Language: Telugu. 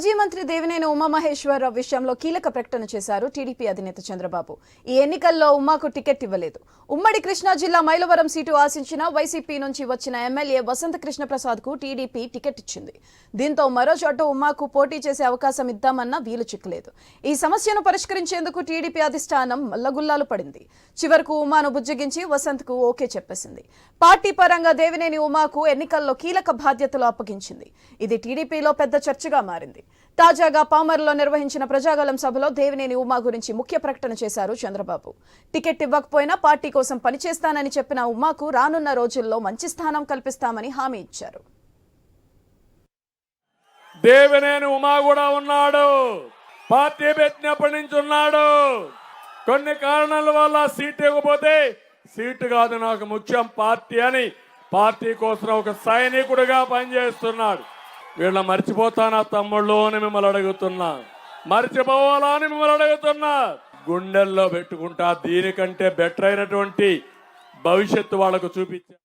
మాజీ మంత్రి దేవినేని ఉమామహేశ్వరరావు విషయంలో కీలక ప్రకటన చేశారు టీడీపీ అధినేత చంద్రబాబు. ఈ ఎన్నికల్లో ఉమాకు టికెట్ ఇవ్వలేదు. ఉమ్మడి కృష్ణా జిల్లా మైలవరం సీటు ఆశించిన వైసీపీ నుంచి వచ్చిన ఎమ్మెల్యే వసంత కృష్ణ ప్రసాద్కు టీడీపీ టికెట్ ఇచ్చింది. దీంతో మరో చోట ఉమాకు పోటీ చేసే అవకాశం ఇద్దామన్నా వీలు చిక్కలేదు. ఈ సమస్యను పరిష్కరించేందుకు టీడీపీ అధిష్టానం మల్లగుల్లాలు పడింది. చివరకు ఉమాను బుజ్జగించి వసంత్కు ఓకే చెప్పేసింది. పార్టీ పరంగా దేవినేని ఉమాకు ఎన్నికల్లో కీలక బాధ్యతలు అప్పగించింది. ఇది టీడీపీలో పెద్ద చర్చగా మారింది. తాజాగా పామర్లో నిర్వహించిన ప్రజాగలం సభలో దేవినేని ఉమా గురించి ముఖ్య ప్రకటన చేశారు చంద్రబాబు. టికెట్ ఇవ్వకపోయినా పార్టీ కోసం పనిచేస్తానని చెప్పిన ఉమాకు రానున్న రోజుల్లో మంచి స్థానం కల్పిస్తామని హామీ ఇచ్చారు. దేవినేని ఉమా కూడా ఉన్నాడు. పార్టీ పెట్టినప్పటి నుంచి ఉన్నాడు. కొన్ని కారణాల వల్ల సీట్ ఇవ్వకపోతే సీటు కాదు నాకు ముఖ్యం పార్టీ అని. పార్టీ కోసం ఒక సైనికుడిగా పనిచేస్తున్నాడు. వీళ్ళ మర్చిపోతానా తమ్ముళ్ళు అని మిమ్మల్ని అడుగుతున్నా. మర్చిపోవాలా అని మిమ్మల్ని అడుగుతున్నా. గుండెల్లో పెట్టుకుంటా దీనికంటే బెటర్ అయినటువంటి భవిష్యత్తు వాళ్ళకు చూపించా